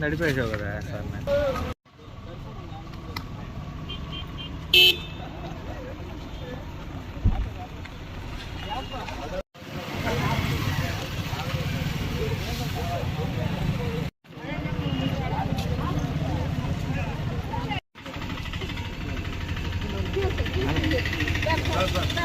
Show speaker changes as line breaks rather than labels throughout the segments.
నడిపేసావు కదా సార్ చాలు పక్కన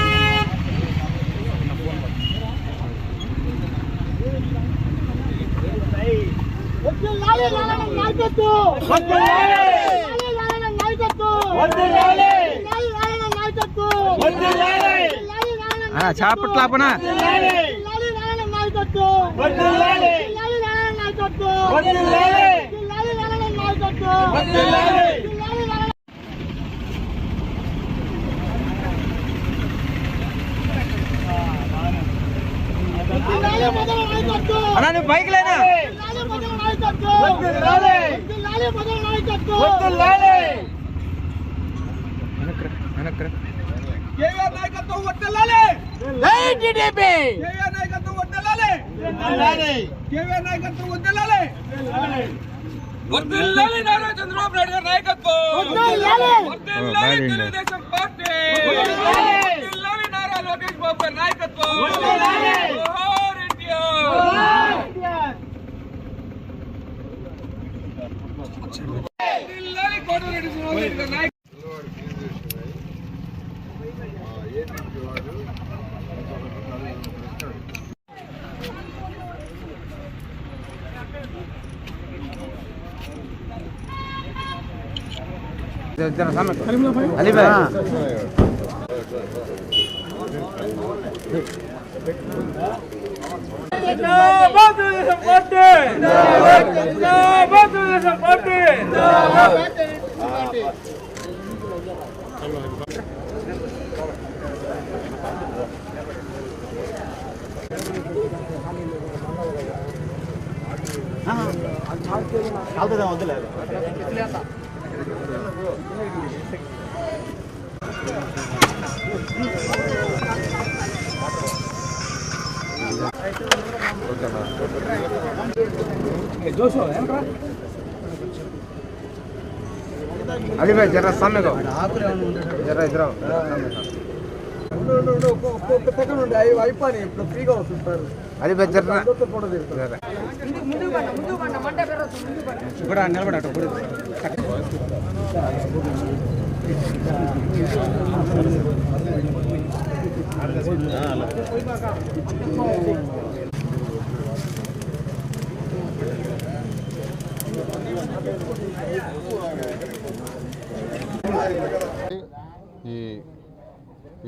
నాయకత్వం!
అన్నా నువ్వు పైకి లేనా?
వర్ధిల్లాలి మొదల నాయకత్వం! వర్ధిల్లాలి మొదల నాయకత్వం!
వెనక్రా వెనక్రా
కేవీఆర్ నాయకత్వం వర్ధిల్లాలి కేవీఆర్ నాయకత్వం వర్ధిల్లాలి కేవీఆర్ నాయకత్వం వర్ధిల్లాలి వర్ధిల్లాలి నారా చంద్రబాబు నాయుడు గారి నాయకత్వం వర్ధిల్లాలి తెలుగుదేశం పార్టీ వర్ధిల్లాలి నారా లోకేష్ బాబు గారి నాయకత్వం జోహార్ అలీ భాయ్ కాలుతుందా వద్దులేదు
అలీబాయ్ అలీబాయ్ జర సమ్మెగో జర ఇద్దరు అలీబాయ్ జర జర ఇప్పుడు నిలబడ ఇప్పుడు
ఈ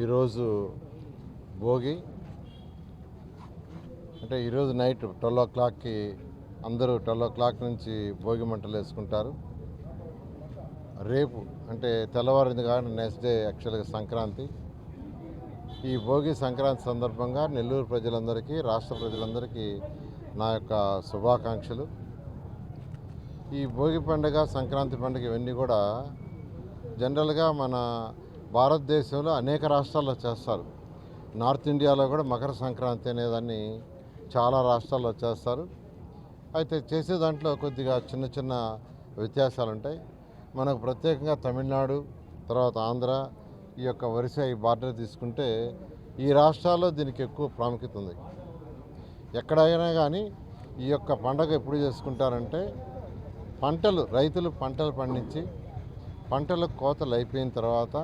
ఈరోజు భోగి. అంటే ఈరోజు నైట్ ట్వెల్వ్ ఓ క్లాక్కి అందరూ ట్వెల్వ్ ఓ క్లాక్ నుంచి భోగి మంటలు వేసుకుంటారు. రేపు అంటే తెల్లవారింది కానీ నెక్స్ట్ డే యాక్చువల్గా సంక్రాంతి. ఈ భోగి సంక్రాంతి సందర్భంగా నెల్లూరు ప్రజలందరికీ రాష్ట్ర ప్రజలందరికీ నా యొక్క శుభాకాంక్షలు. ఈ భోగి పండుగ సంక్రాంతి పండుగ ఇవన్నీ కూడా జనరల్గా మన భారతదేశంలో అనేక రాష్ట్రాల్లో చేస్తారు. నార్త్ ఇండియాలో కూడా మకర సంక్రాంతి అనేదాన్ని చాలా రాష్ట్రాల్లో చేస్తారు. అయితే చేసే దాంట్లో కొద్దిగా చిన్న చిన్న వ్యత్యాసాలు ఉంటాయి మనకు ప్రత్యేకంగా తమిళనాడు తర్వాత ఆంధ్ర ఈ యొక్క వరుస ఈ బార్డర్ తీసుకుంటే ఈ రాష్ట్రాల్లో దీనికి ఎక్కువ ప్రాముఖ్యత ఉంది. ఎక్కడైనా కానీ ఈ యొక్క పండగ ఎప్పుడు చేసుకుంటారంటే పంటలు రైతులు పంటలు పండించి పంటల కోతలు అయిపోయిన తర్వాత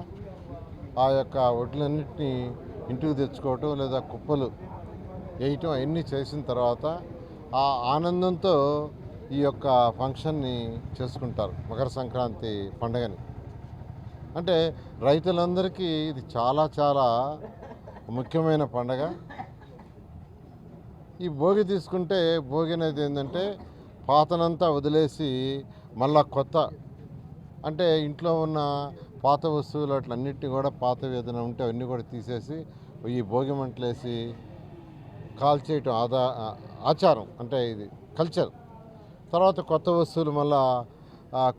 ఆ యొక్క వడ్లన్నింటినీ ఇంటికి తెచ్చుకోవటం లేదా కుప్పలు వేయటం అవన్నీ చేసిన తర్వాత ఆ ఆనందంతో ఈ యొక్క ఫంక్షన్ని చేసుకుంటారు మకర సంక్రాంతి పండుగని. అంటే రైతులందరికీ ఇది చాలా చాలా ముఖ్యమైన పండగ. ఈ భోగి తీసుకుంటే భోగి అనేది ఏంటంటే పాతనంతా వదిలేసి మళ్ళా కొత్త అంటే ఇంట్లో ఉన్న పాత వస్తువులు అట్లన్నిటిని కూడా పాత ఏదైనా ఉంటే అవన్నీ కూడా తీసేసి ఈ భోగి మంటలేసి కాల్చేయటం ఆదా ఆచారం అంటే ఇది కల్చర్. తర్వాత కొత్త వస్తువులు మళ్ళా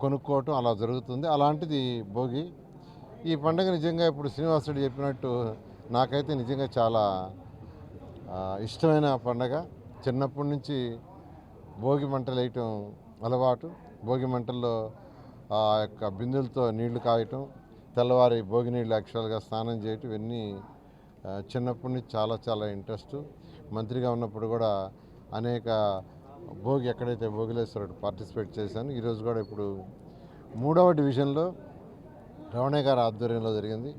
కొనుక్కోవటం అలా జరుగుతుంది. అలాంటిది భోగి. ఈ పండుగ నిజంగా ఇప్పుడు శ్రీనివాసుడు చెప్పినట్టు నాకైతే నిజంగా చాలా ఇష్టమైన పండగ. చిన్నప్పటి నుంచి భోగి మంటలు వేయటం అలవాటు. భోగి మంటల్లో ఆ యొక్క బిందులతో నీళ్ళు కాయటం తెల్లవారి భోగి నీళ్ళు యాక్చువల్గా స్నానం చేయటం ఇవన్నీ చిన్నప్పటి నుంచి చాలా చాలా ఇంట్రెస్ట్. మంత్రిగా ఉన్నప్పుడు కూడా అనేక భోగి ఎక్కడైతే భోగిలేశ్వరుడు పార్టిసిపేట్ చేశాను ఈరోజు కూడా ఇప్పుడు మూడవ డివిజన్లో రమణయ్య గారి ఆధ్వర్యంలో జరిగింది.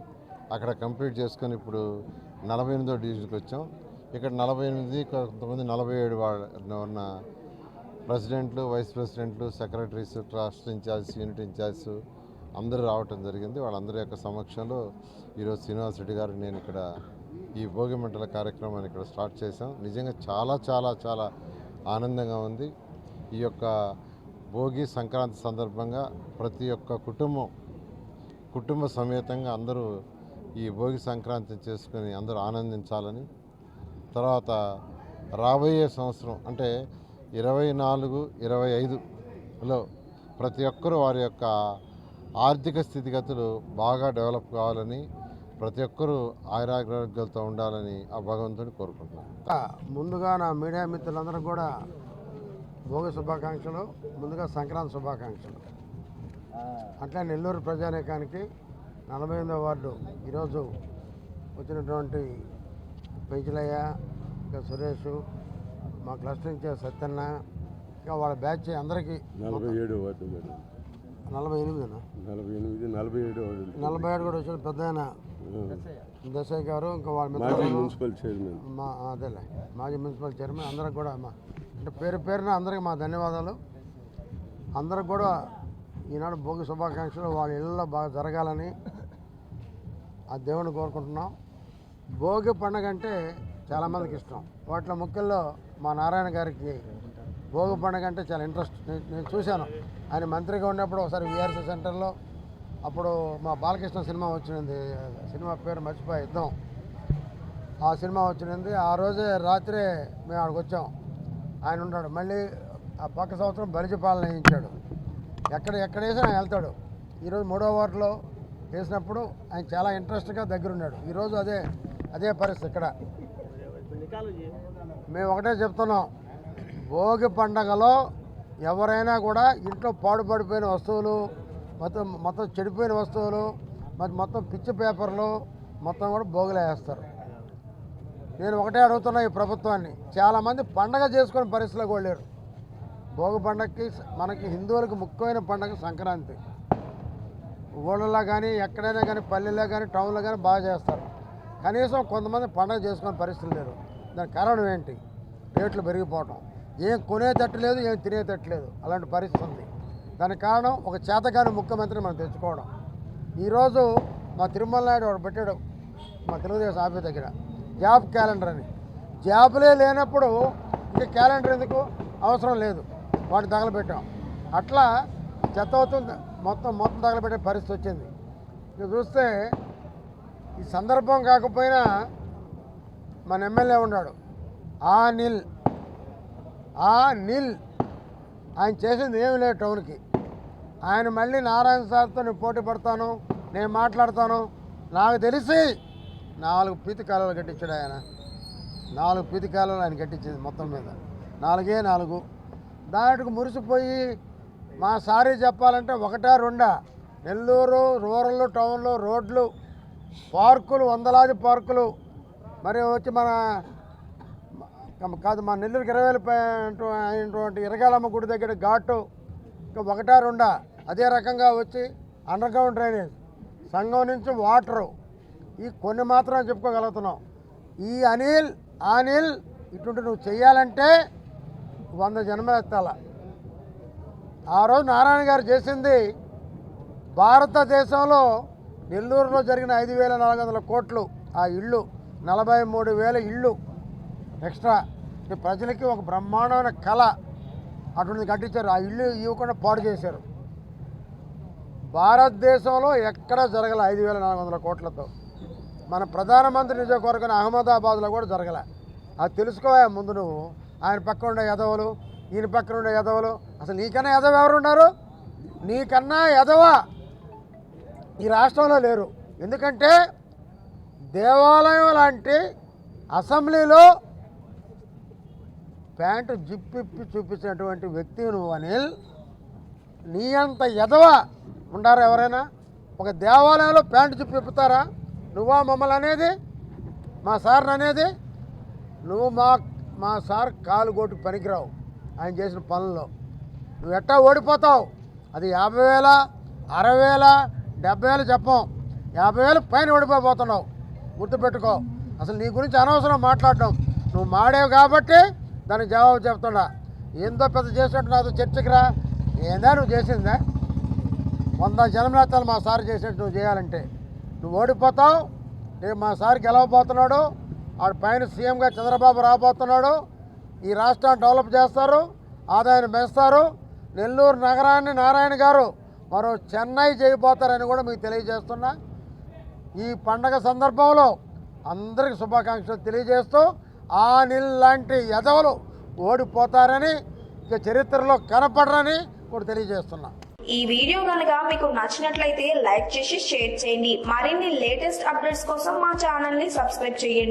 అక్కడ కంప్లీట్ చేసుకొని ఇప్పుడు నలభై ఎనిమిదో డివిజన్కి వచ్చాం. ఇక్కడ నలభై ఎనిమిది కొంతమంది నలభై ఏడు ఉన్న ప్రెసిడెంట్లు వైస్ ప్రెసిడెంట్లు secretaries trust incharge unit incharge అందరూ రావటం జరిగింది. వాళ్ళందరి యొక్క సమక్షంలో ఈరోజు శ్రీనివాస్ రెడ్డి గారు నేను ఇక్కడ ఈ భోగి మంటల కార్యక్రమాన్ని ఇక్కడ స్టార్ట్ చేశాం. నిజంగా చాలా చాలా చాలా ఆనందంగా ఉంది. ఈ యొక్క భోగి సంక్రాంతి సందర్భంగా ప్రతి ఒక్క కుటుంబం కుటుంబ సమేతంగా అందరూ ఈ భోగి సంక్రాంతి చేసుకుని అందరూ ఆనందించాలని. తర్వాత రాబోయే సంవత్సరం అంటే ఇరవై నాలుగు ఇరవై ఐదులో ప్రతి ఒక్కరూ వారి యొక్క ఆర్థిక స్థితిగతులు బాగా డెవలప్ కావాలని ప్రతి ఒక్కరూ ఆయురారోగ్యాలతో ఉండాలని ఆ భగవంతుని కోరుకుంటున్నాను.
ముందుగా నా మీడియా మిత్రులందరూ కూడా భోగి శుభాకాంక్షలు ముందుగా సంక్రాంతి శుభాకాంక్షలు. అట్లా నెల్లూరు ప్రజానీకానికి నలభై ఎనిమిదో వార్డు ఈరోజు వచ్చినటువంటి పెంచలయ్య ఇంకా సురేష్ మా క్లస్టర్ ఇన్ఛార్జ్ సత్యన్న ఇంకా వాళ్ళ బ్యాచ్ అందరికీ
నలభై ఏడు వార్డు మేడం.
నలభై ఎనిమిదినా?
నలభై ఎనిమిది నలభై ఏడు
నలభై ఏడు కూడా వచ్చిన పెద్ద ఆయన దశయ్య గారు ఇంకా వాళ్ళ
మున్సిపల్ చైర్మన్.
మా అదేలే మాజీ మున్సిపల్ చైర్మన్. అందరికి కూడా మా అంటే పేరు పేరున అందరికి మా ధన్యవాదాలు. అందరికి కూడా ఈనాడు భోగి శుభాకాంక్షలు. వాళ్ళ ఇళ్ళలో బాగా జరగాలని ఆ దేవుని కోరుకుంటున్నాం. భోగి పండుగ అంటే చాలామందికి ఇష్టం. వాటిలో ముఖ్యంలో మా నారాయణ గారికి భోగి పండుగ అంటే చాలా ఇంట్రెస్ట్. నేను చూశాను. ఆయన మంత్రిగా ఉన్నప్పుడు ఒకసారి విఆర్సీ సెంటర్లో అప్పుడు మా బాలకృష్ణ సినిమా వచ్చింది. సినిమా పేరు మర్చిపోయి యుద్ధం. ఆ సినిమా వచ్చింది. ఆ రోజే రాత్రే మేము అక్కడికి వచ్చాం. ఆయన ఉన్నాడు మళ్ళీ ఆ పక్క సంవత్సరం బలిజపాలన వేయించాడు. ఎక్కడ ఎక్కడ వేసినా ఆయన వెళ్తాడు. ఈరోజు మూడో వార్డులో వేసినప్పుడు ఆయన చాలా ఇంట్రెస్ట్గా దగ్గరున్నాడు. ఈరోజు అదే అదే పరిస్థితి ఇక్కడ. మేము ఒకటే చెప్తున్నాం. భోగి పండగలో ఎవరైనా కూడా ఇంట్లో పాడుపడిపోయిన వస్తువులు మొత్తం మొత్తం చెడిపోయిన వస్తువులు మరి మొత్తం పిచ్చి పేపర్లు మొత్తం కూడా భోగిలో వేస్తారు. నేను ఒకటే అడుగుతున్నా ఈ ప్రభుత్వాన్ని. చాలామంది పండగ చేసుకునే పరిస్థితిలో కూడా లేరు. భోగి పండగకి మనకి హిందువులకు ముఖ్యమైన పండగ సంక్రాంతి. ఊళ్ళలో కానీ ఎక్కడైనా కానీ పల్లెల్లో కానీ టౌన్లో కానీ బాగా చేస్తారు. కనీసం కొంతమంది పండగ చేసుకునే పరిస్థితులు లేరు. దాని కారణం ఏంటి? రేట్లు పెరిగిపోవటం. ఏం కొనేటట్టు లేదు ఏం తినేటట్టు లేదు. అలాంటి పరిస్థితి ఉంది. దానికి కారణం ఒక చేతకాని ముఖ్యమంత్రిని మనం తెచ్చుకోవడం. ఈరోజు మా తిరుమల నాయుడు వాడు పెట్టాడు మా తెలుగుదేశం ఆఫీస్ దగ్గర. జాబ్ క్యాలెండర్ అని. జాబ్లే లేనప్పుడు ఇంకా క్యాలెండర్ ఎందుకు? అవసరం లేదు. వాటిని తగలబెట్టాం. అట్లా చెత్త అవుతుంది. మొత్తం మొత్తం తగలబెట్టే పరిస్థితి వచ్చింది. ఇక చూస్తే ఈ సందర్భం కాకపోయినా మన ఎమ్మెల్యే ఉన్నాడు. ఆ నిల్ ఆ నిల్. ఆయన చేసింది ఏమి లేదు టౌన్కి. ఆయన మళ్ళీ నారాయణ సార్తో నేను పోటీ పడతాను నేను మాట్లాడతాను. నాకు తెలిసి నాలుగు పీతి కాలువలు కట్టించాడు ఆయన. నాలుగు పీతి కాలువలు ఆయన కట్టించింది మొత్తం మీద. నాలుగే నాలుగు. దానికి మురిసిపోయి మా సారీ చెప్పాలంటే ఒకటా రెండా? నెల్లూరు రూరల్ టౌన్లో రోడ్లు పార్కులు వందలాది పార్కులు. మరి వచ్చి మన కాదు మా నెల్లూరుకి ఇరవై అయినటువంటి ఇరగాలమ్మ గుడి దగ్గర ఘాటు ఇంకా ఒకటా రెండా అదే రకంగా వచ్చి అండర్గ్రౌండ్ డ్రైనేజ్ సంఘం నుంచి వాటరు ఈ కొన్ని మాత్రం చెప్పుకోగలుగుతున్నాం. ఈ అనిల్ అనిల్ ఇటువంటి నువ్వు చేయాలంటే వంద జన్మలెత్తాల ఆ రోజు నారాయణ గారు చేసింది భారతదేశంలో నెల్లూరులో జరిగిన ఐదు వేల నాలుగు వందల కోట్లు ఆ ఇళ్ళు నలభై మూడు వేల ఇళ్ళు ఎక్స్ట్రా. ప్రజలకి ఒక బ్రహ్మాండమైన కళ అటువంటిది కట్టించారు. ఆ ఇల్లు ఇవ్వకుండా పాడు చేశారు. భారతదేశంలో ఎక్కడ జరగల ఐదు వేల నాలుగు వందల కోట్లతో. మన ప్రధానమంత్రి నియోజకవర్గం అహ్మదాబాద్లో కూడా జరగల. అది తెలుసుకోవా ముందు నువ్వు? ఆయన పక్కన ఉండే యదవులు ఈయన పక్కన ఉండే యదవులు. అసలు నీకన్నా యదవ ఎవరు ఉన్నారు? నీకన్నా యదవ? ఈ రాష్ట్రంలో లేరు. ఎందుకంటే దేవాలయం లాంటి అసెంబ్లీలో ప్యాంటు జిప్పిప్పి చూపించినటువంటి వ్యక్తి నువ్వు అనిల్. నీ అంత ఎదవ ఉండారా ఎవరైనా? ఒక దేవాలయంలో ప్యాంటు జిప్పు ఇప్పుతారా నువ్వా మమ్మల్ని అనేది? మా సార్ని అనేది? నువ్వు మా మా సార్ కాలు గోటు పనికిరావు ఆయన చేసిన పనుల్లో. నువ్వు ఎట్టా ఓడిపోతావు? అది యాభై వేల అరవై వేల డెబ్బై వేలు చెప్పం. యాభై వేలు పైన ఓడిపోతున్నావు గుర్తుపెట్టుకో. అసలు నీ గురించి అనవసరం మాట్లాడడం. నువ్వు మాడేవు కాబట్టి దానికి జవాబు చెప్తున్నా. ఏందో పెద్ద చేసినట్టు నాతో చర్చకి రా ఏందా నువ్వు చేసిందా? వంద జన్మలెత్తాలు మా సార్ చేసినట్టు నువ్వు చేయాలంటే. నువ్వు ఓడిపోతావు రేపు మా సార్ గెలవబోతున్నాడు ఆడు పైన సీఎంగా చంద్రబాబు రాబోతున్నాడు ఈ రాష్ట్రాన్ని డెవలప్ చేస్తారు ఆదాయాన్ని పెంచుతారు. నెల్లూరు నగరాన్ని నారాయణ గారు మరో చెన్నై చేయబోతారని కూడా మీకు తెలియజేస్తున్నా. ఈ పండగ సందర్భంలో అందరికి శుభాకాంక్షలు తెలియజేస్తూ ఆ లాంటి ఎదవలు ఓడిపోతారని ఇక చరిత్రలో కనపడరని కూడా తెలియజేస్తున్నా.
ఈ వీడియో కనుక మీకు నచ్చినట్లయితే లైక్ చేసి షేర్ చేయండి. మరిన్ని లేటెస్ట్ అప్డేట్స్ కోసం మా ఛానల్ని సబ్స్క్రైబ్ చేయండి.